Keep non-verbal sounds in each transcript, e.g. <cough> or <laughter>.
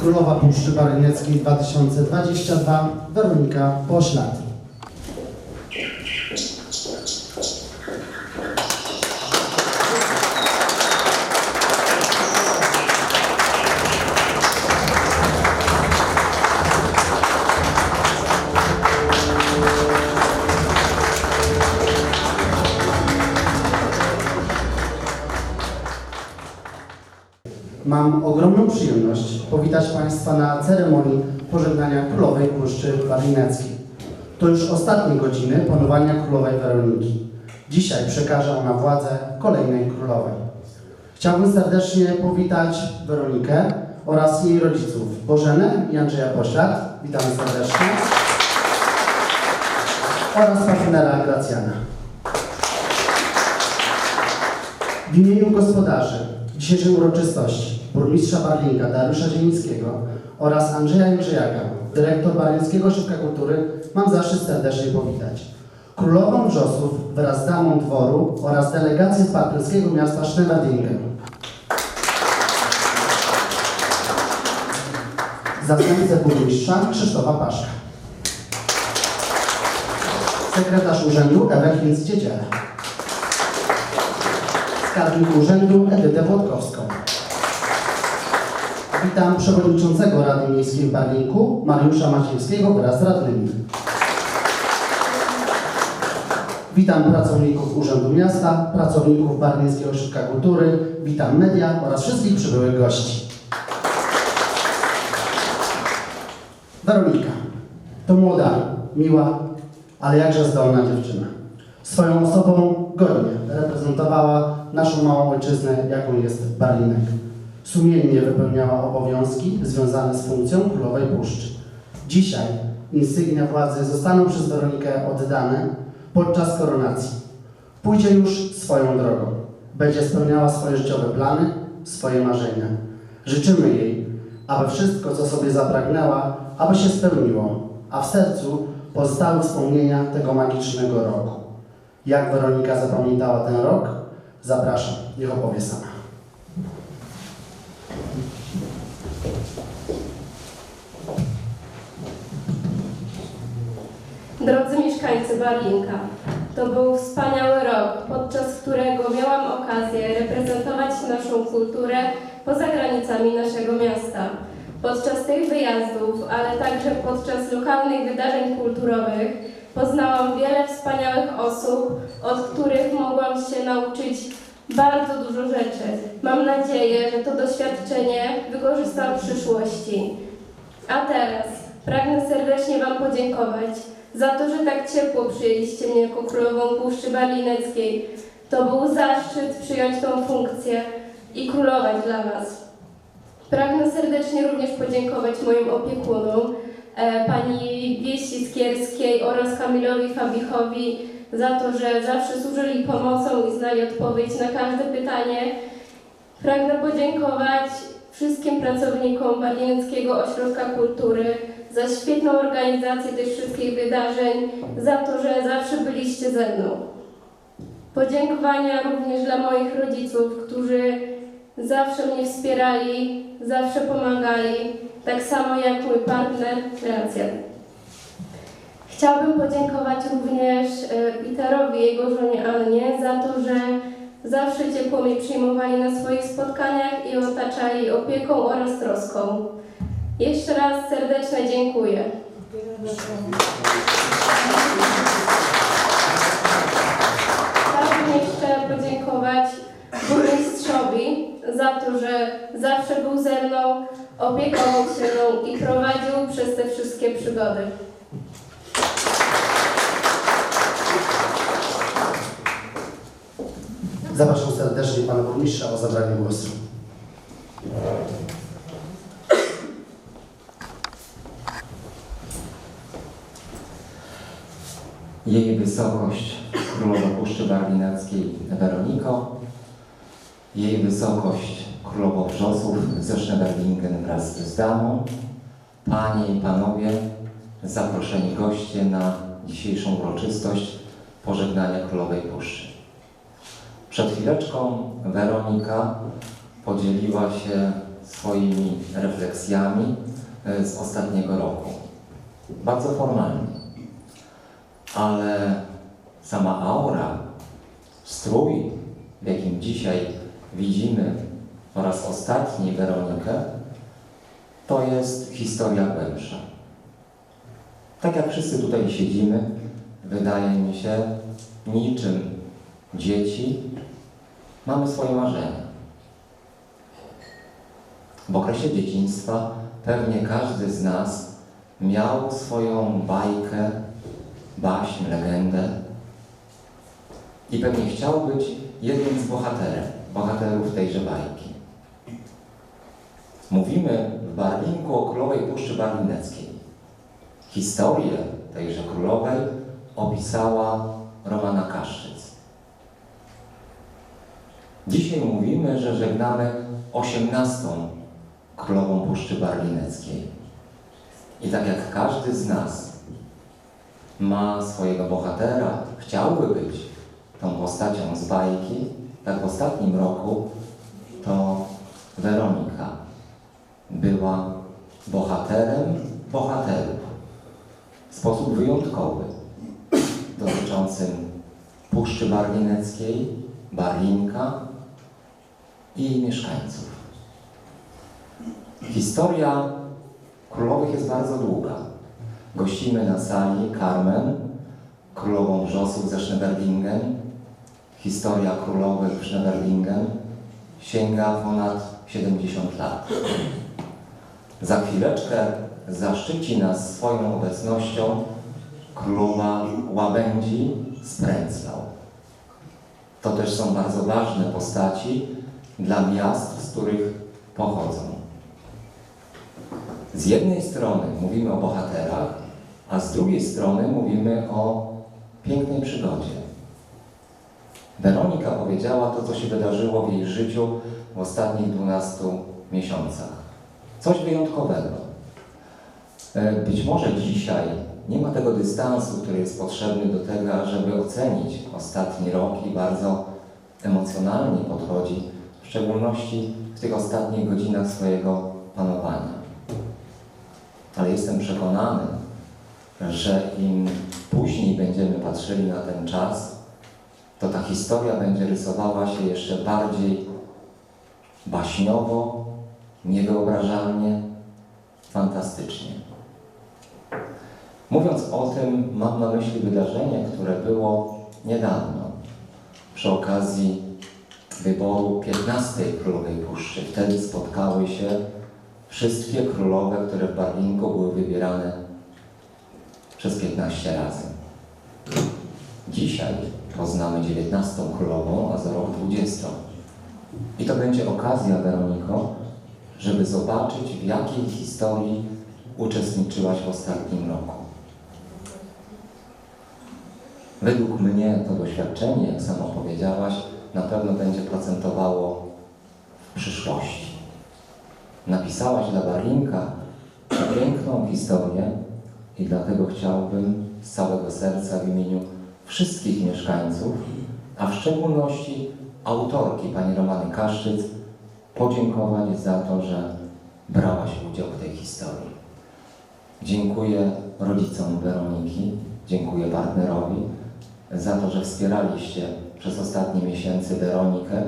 Królowa Puszczy Barynieckiej 2022 Weronika Poślad. Mam ogromną przyjemność powitać Państwa na ceremonii pożegnania Królowej Puszczy Barynieckiej. To już ostatnie godziny panowania Królowej Weroniki. Dzisiaj przekaże ona władzę kolejnej Królowej. Chciałbym serdecznie powitać Weronikę oraz jej rodziców Bożenę i Andrzeja Poślad. Witamy serdecznie. Oraz partnera Gracjana. W imieniu gospodarzy dzisiejszej uroczystości, burmistrza Barlinka Dariusza Ziemińskiego oraz Andrzeja Jędrzejaka, dyrektor Barlińskiego Ośrodka Kultury, mam zaszczyt serdecznie powitać. Królową Wrzosów wraz z damą dworu oraz delegację z partnerskiego miasta Schnellerdingen. Zastępcę burmistrza Krzysztofa Paszka. Sekretarz urzędu Ewę Hinz-Dziedziela. Skarbnik Urzędu Edytę Włodkowską. Witam Przewodniczącego Rady Miejskiej w Barlinku Mariusza Maciejskiego wraz z radnymi. Witam pracowników Urzędu Miasta, pracowników Barlińskiego Ośrodka Kultury, witam media oraz wszystkich przybyłych gości. Weronika to młoda, miła, ale jakże zdolna dziewczyna. Swoją osobą godnie reprezentowała naszą małą ojczyznę, jaką jest Barlinek. Sumiennie wypełniała obowiązki związane z funkcją Królowej Puszczy. Dzisiaj insygnia władzy zostaną przez Weronikę oddane podczas koronacji. Pójdzie już swoją drogą. Będzie spełniała swoje życiowe plany, swoje marzenia. Życzymy jej, aby wszystko, co sobie zapragnęła, aby się spełniło, a w sercu pozostały wspomnienia tego magicznego roku. Jak Weronika zapamiętała ten rok? Zapraszam, niech opowie sama. Drodzy mieszkańcy Barlinka, to był wspaniały rok, podczas którego miałam okazję reprezentować naszą kulturę poza granicami naszego miasta. Podczas tych wyjazdów, ale także podczas lokalnych wydarzeń kulturowych poznałam wiele wspaniałych osób, od których mogłam się nauczyć bardzo dużo rzeczy. Mam nadzieję, że to doświadczenie wykorzystam w przyszłości. A teraz pragnę serdecznie Wam podziękować za to, że tak ciepło przyjęliście mnie jako królową Puszczy Barlineckiej. To był zaszczyt przyjąć tą funkcję i królować dla Was. Pragnę serdecznie również podziękować moim opiekunom, e, pani Wieści Skierskiej oraz Kamilowi Fabichowi za to, że zawsze służyli pomocą i znali odpowiedź na każde pytanie. Pragnę podziękować wszystkim pracownikom Barlineckiego Ośrodka Kultury za świetną organizację tych wszystkich wydarzeń, za to, że zawsze byliście ze mną. Podziękowania również dla moich rodziców, którzy zawsze mnie wspierali, zawsze pomagali, tak samo jak mój partner Gracjan. Chciałabym podziękować również e, Peterowi i jego żonie Annie za to, że zawsze ciepło mnie przyjmowali na swoich spotkaniach i otaczali opieką oraz troską. Jeszcze raz serdeczne dziękuję. Chciałabym jeszcze podziękować burmistrzowi za to, że zawsze był ze mną, opiekował się mną i prowadził przez te wszystkie przygody. Zapraszam serdecznie Pana Burmistrza o zabranie głosu. Jej Wysokość Królowa Puszczy Barlinackiej Weroniko, Jej Wysokość Królowo Wrzosów ze Schneiderlingen wraz z damą, Panie i Panowie, zaproszeni goście na dzisiejszą uroczystość pożegnania Królowej Puszczy. Przed chwileczką Weronika podzieliła się swoimi refleksjami e, z ostatniego roku. Bardzo formalnie. Ale sama aura, strój, w jakim dzisiaj widzimy po raz ostatni Weronikę, to jest historia głębsza. Tak jak wszyscy tutaj siedzimy, wydaje mi się, niczym dzieci mamy swoje marzenia. W okresie dzieciństwa pewnie każdy z nas miał swoją bajkę, baśń, legendę i pewnie chciał być jednym z bohaterem, bohaterów tejże bajki. Mówimy w Barlinku o królowej Puszczy Barlineckiej. Historię tejże królowej opisała Romana Kaszczyc. Dzisiaj mówimy, że żegnamy osiemnastą królową Puszczy Barlineckiej. I tak jak każdy z nas ma swojego bohatera, chciałby być tą postacią z bajki, tak w ostatnim roku to Weronika była bohaterem bohaterów w sposób wyjątkowy dotyczącym Puszczy Barlineckiej, Barlinka i jej mieszkańców. Historia królowych jest bardzo długa. Gościmy na sali Carmen, królową wrzosów ze Schneeberdingen. Historia królowych w Schneeberdingen sięga ponad 70 lat. Za chwileczkę zaszczyci nas swoją obecnością królowa Łabędzi z Pręclau. To też są bardzo ważne postaci dla miast, z których pochodzą. Z jednej strony mówimy o bohaterach, a z drugiej strony mówimy o pięknej przygodzie. Weronika powiedziała to, co się wydarzyło w jej życiu w ostatnich 12 miesiącach. Coś wyjątkowego. E, Być może dzisiaj nie ma tego dystansu, który jest potrzebny do tego, żeby ocenić ostatni rok i bardzo emocjonalnie podchodzi, w szczególności w tych ostatnich godzinach swojego panowania. Ale jestem przekonany, że im później będziemy patrzyli na ten czas, to ta historia będzie rysowała się jeszcze bardziej baśniowo, niewyobrażalnie, fantastycznie. Mówiąc o tym, mam na myśli wydarzenie, które było niedawno, przy okazji wyboru 15 Królowej Puszczy. Wtedy spotkały się wszystkie królowe, które w Barlinku były wybierane przez 15 razy. Dzisiaj poznamy 19 królową, a za rok 20. I to będzie okazja, Weroniko, żeby zobaczyć, w jakiej historii uczestniczyłaś w ostatnim roku. Według mnie to doświadczenie, jak sama powiedziałaś, na pewno będzie procentowało w przyszłości. Napisałaś dla Barlinka piękną historię i dlatego chciałbym z całego serca w imieniu wszystkich mieszkańców, a w szczególności autorki pani Romany Kaszczyc, podziękować za to, że brałaś udział w tej historii. Dziękuję rodzicom Weroniki, dziękuję partnerowi za to, że wspieraliście przez ostatnie miesiące Weronikę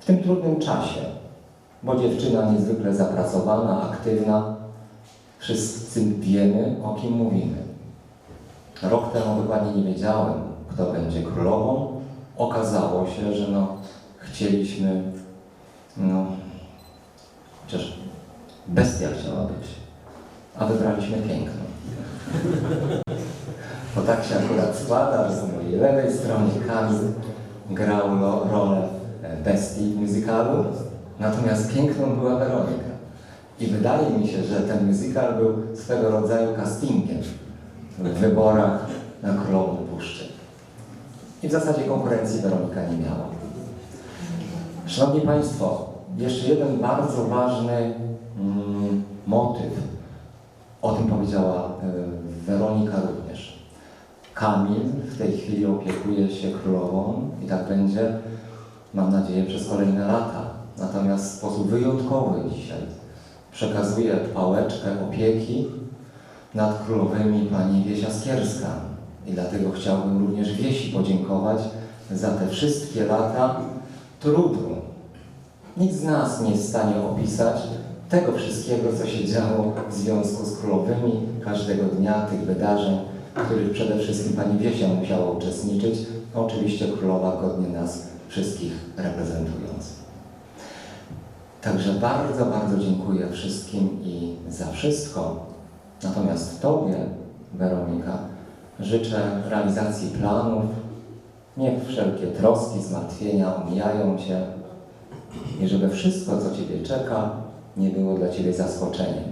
w tym trudnym czasie, bo dziewczyna niezwykle zapracowana, aktywna. Wszyscy wiemy, o kim mówimy. Rok temu dokładnie nie wiedziałem, kto będzie królową. Okazało się, że no, chcieliśmy, no, chociaż bestia chciała być, a wybraliśmy piękną. <laughs> Bo tak się akurat składa, że z mojej lewej stronie Kamil grał lo, rolę e, bestii w musicalu, natomiast piękną była Weronika. I wydaje mi się, że ten musical był swego rodzaju castingiem w wyborach na Królową Puszczy. I w zasadzie konkurencji Weronika nie miała. Szanowni Państwo, jeszcze jeden bardzo ważny mm, motyw. O tym powiedziała y, Weronika również. Kamil w tej chwili opiekuje się królową i tak będzie, mam nadzieję, przez kolejne lata. natomiast w sposób wyjątkowy dzisiaj przekazuje pałeczkę opieki nad królowymi pani Wiesia Skierska. I dlatego chciałbym również Wiesi podziękować za te wszystkie lata trudu. Nikt z nas nie jest w stanie opisać tego wszystkiego, co się działo w związku z królowymi, każdego dnia tych wydarzeń, w których przede wszystkim pani Wiesia musiała uczestniczyć, oczywiście królowa godnie nas wszystkich reprezentując. Także bardzo, bardzo dziękuję wszystkim i za wszystko. Natomiast Tobie, Weronika, życzę realizacji planów. Niech wszelkie troski, zmartwienia omijają Cię i żeby wszystko, co Ciebie czeka, nie było dla Ciebie zaskoczeniem.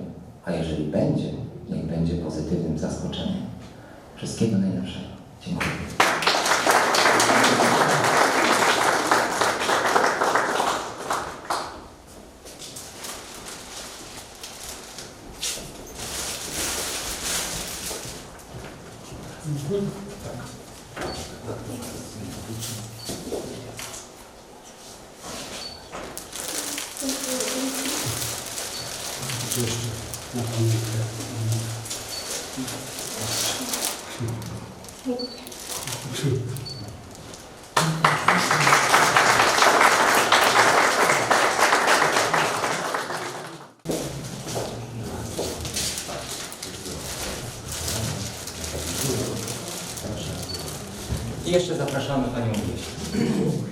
A jeżeli będzie, niech będzie pozytywnym zaskoczeniem. Wszystkiego najlepszego. Dziękuję. Jeszcze na pamiątkę. I jeszcze zapraszamy Panią Wieś.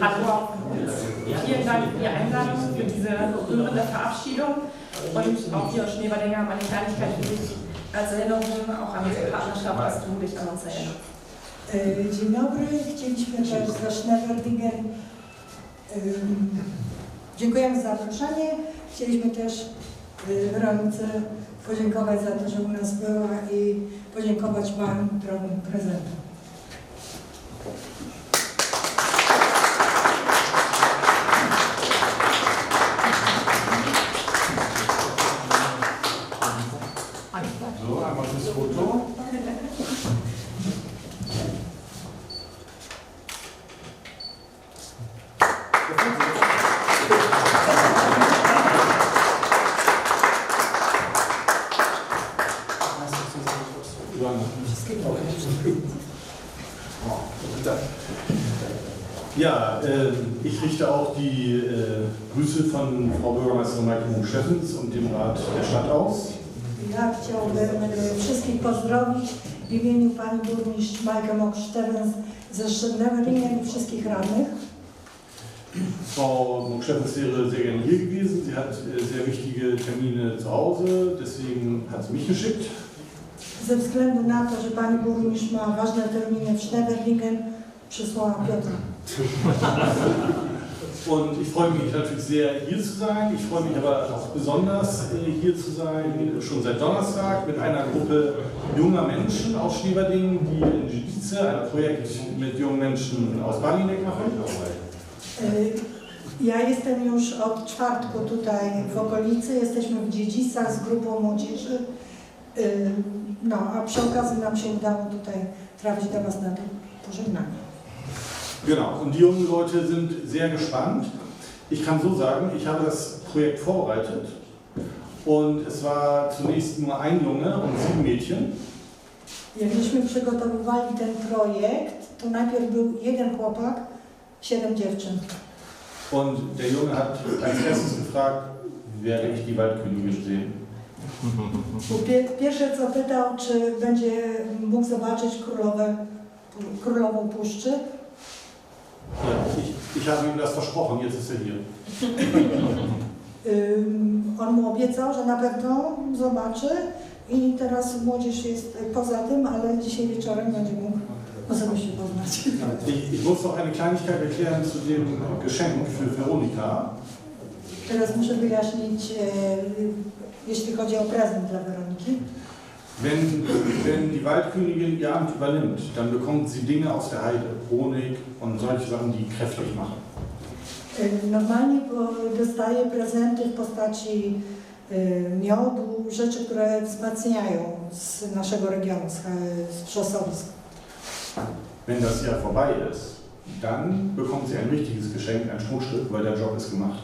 Hallo. Vielen Dank Dzień dobry, chcieliśmy też za Schneeberdinger. Ym, Dziękujemy za zaproszenie. Chcieliśmy też y, Weronice podziękować za to, że u nas była i podziękować Wam drogą prezentem. Ja chciałbym e, wszystkich pozdrowić w imieniu Pani Burmistrz Majka Mok-Stevens ze Schneeberdinger i wszystkich radnych. Frau Munk-Steffens wäre sehr gerne hier gewesen. Sie hat sehr wichtige Termine zu Hause, deswegen hat sie mich geschickt. Ze względu na to, że Pani Burmistrz ma ważne terminy w Schneeberlingen, przysłała Piotra. <laughs> Und ich freue mich natürlich sehr, hier zu sein. Ich freue mich aber auch besonders, äh, hier zu sein, schon seit Donnerstag mit einer Gruppe junger Menschen aus Schneeberdingen, die in Gidice ein Projekt mit jungen Menschen aus Balinek machen. Y, Ja jestem już od czwartku tutaj w okolicy, jesteśmy w Dziedzicach z grupą młodzieży. No, a przy okazji nam się udało tutaj trafić do Was na to pożegnanie. Genau, und die jungen Leute sind sehr gespannt. Ich kann so sagen, ich habe das Projekt vorbereitet und es war zunächst nur ein Junge und sieben Mädchen. Jak żeśmy przygotowywali ten projekt, to najpierw był jeden chłopak, siedem dziewczyn. Und der Junge hat als erstes gefragt, werde ich die Waldkönigin sehen? Pie- Pierwsze co pytał, czy będzie mógł zobaczyć królowę, królową puszczy. Ich, ich habe ihm das versprochen, jetzt ist er hier. On mu obiecał, że na pewno zobaczy i teraz młodzież jest poza tym, ale dzisiaj wieczorem będzie mógł osobiście poznać. Ich, ich muss noch eine Kleinigkeit erklären zu dem Geschenk für Veronika. Teraz muszę wyjaśnić, e, jeśli chodzi o prezent dla Weroniki. Wenn, wenn die Waldkönigin ihr Amt übernimmt, dann bekommt sie Dinge aus der Heide, Honig und solche Sachen, die kräftig machen. Y, Normalnie dostaje prezenty w postaci y, miodu, rzeczy, które wzmacniają z naszego regionu, z, trzosowisk. Wenn das Jahr vorbei ist, dann bekommt sie ein richtiges Geschenk, ein Schmuckstück, weil der Job ist gemacht.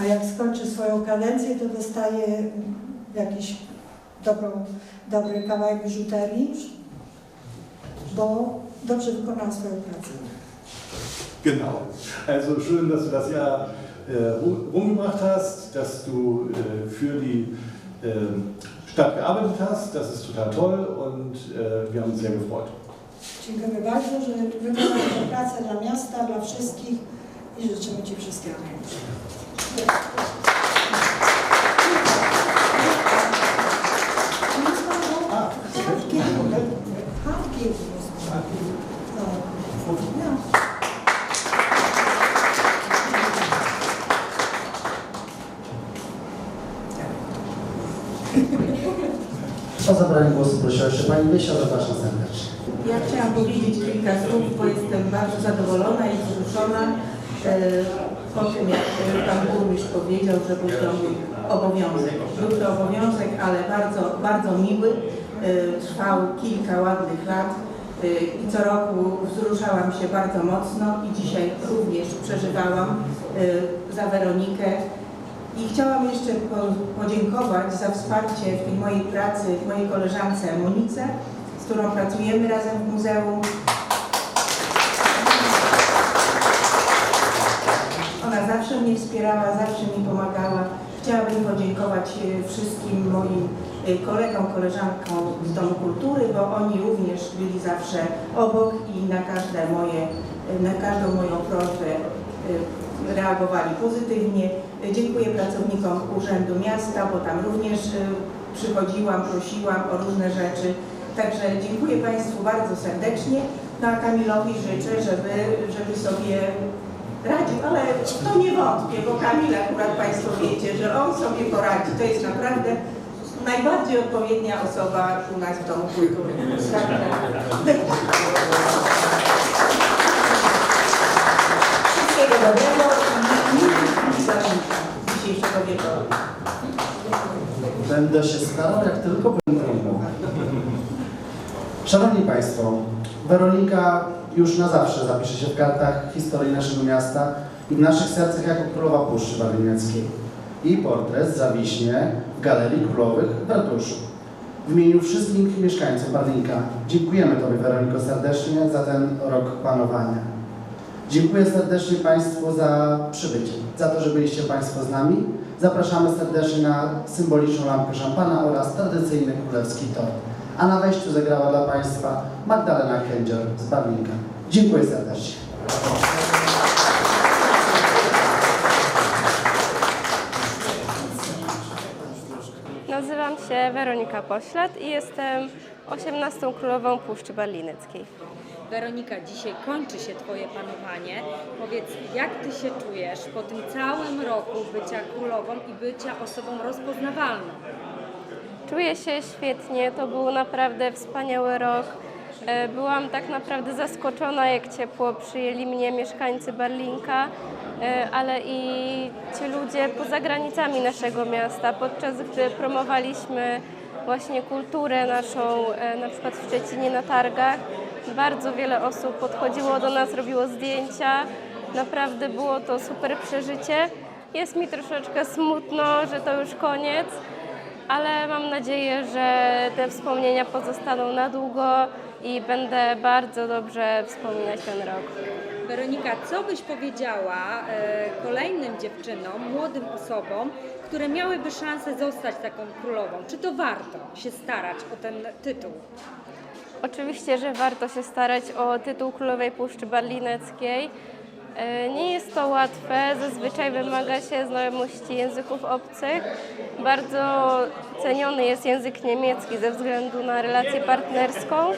A jak skończy swoją kadencję, to dostaje mm, jakiś dobrą, dobry kawałek biżuterii, bo dobrze wykonał swoją pracę. Genau. Also schön, dass du das Jahr äh, rum- rumgebracht hast, dass du äh, für die äh, Stadt gearbeitet hast. Das ist total toll und äh, wir haben uns sehr gefreut. Dziękujemy bardzo, że wykonałeś tę pracę dla miasta, dla wszystkich i życzymy Ci wszystkiego najlepszego. O zabranie głosu prosiła jeszcze Pani Wysia, zapraszam serdecznie. Ja chciałam powiedzieć kilka słów, bo jestem bardzo zadowolona i wzruszona e, po tym, jak Pan Burmistrz powiedział, że był to obowiązek. Był to obowiązek, ale bardzo, bardzo miły. E, Trwał kilka ładnych lat e, i co roku wzruszałam się bardzo mocno i dzisiaj również przeżywałam za Weronikę. I chciałam jeszcze po- podziękować za wsparcie w tej mojej pracy, w mojej koleżance Monice, z którą pracujemy razem w muzeum. Ona zawsze mnie wspierała, zawsze mi pomagała. Chciałabym podziękować e, wszystkim moim e, kolegom, koleżankom z Domu Kultury, bo oni również byli zawsze obok i na każde moje, e, na każdą moją prośbę reagowali pozytywnie. Dziękuję pracownikom Urzędu Miasta, bo tam również e, przychodziłam, prosiłam o różne rzeczy. Także dziękuję Państwu bardzo serdecznie. No a Kamilowi życzę, żeby, żeby sobie radził, ale to nie wątpię, bo Kamil akurat Państwo wiecie, że on sobie poradzi. To jest naprawdę najbardziej odpowiednia osoba u nas w Domu Kultury. Będę się starał, jak tylko będę mógł. Szanowni Państwo, Weronika już na zawsze zapisze się w kartach historii naszego miasta i w naszych sercach jako królowa Puszczy Barlińskiej. Jej portret zawiśnie w Galerii Królowych w Ratuszu. W imieniu wszystkich mieszkańców Barlinka dziękujemy Tobie, Weroniko, serdecznie za ten rok panowania. Dziękuję serdecznie Państwu za przybycie, za to, że byliście Państwo z nami. Zapraszamy serdecznie na symboliczną lampkę szampana oraz tradycyjny królewski tort. A na wejściu zagrała dla Państwa Magdalena Kędzior z Barlinka. Dziękuję serdecznie. Nazywam się Weronika Poślad i jestem 18. królową Puszczy Barlineckiej. Weronika, dzisiaj kończy się Twoje panowanie. Powiedz, jak Ty się czujesz po tym całym roku bycia królową i bycia osobą rozpoznawalną? Czuję się świetnie, to był naprawdę wspaniały rok. E, Byłam tak naprawdę zaskoczona, jak ciepło przyjęli mnie mieszkańcy Barlinka, e, ale i ci ludzie poza granicami naszego miasta, podczas gdy promowaliśmy właśnie kulturę naszą, e, na przykład w Szczecinie na targach. Bardzo wiele osób podchodziło do nas, robiło zdjęcia. Naprawdę było to super przeżycie. Jest mi troszeczkę smutno, że to już koniec, ale mam nadzieję, że te wspomnienia pozostaną na długo i będę bardzo dobrze wspominać ten rok. Weronika, co byś powiedziała e, kolejnym dziewczynom, młodym osobom, które miałyby szansę zostać taką królową? Czy to warto się starać o ten tytuł? Oczywiście, że warto się starać o tytuł Królowej Puszczy Barlineckiej. E, Nie jest to łatwe, zazwyczaj wymaga się znajomości języków obcych. Bardzo ceniony jest język niemiecki ze względu na relację partnerską. E,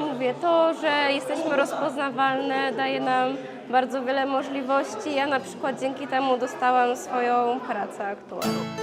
Mówię, to, że jesteśmy rozpoznawalne daje nam bardzo wiele możliwości. Ja na przykład dzięki temu dostałam swoją pracę aktualną.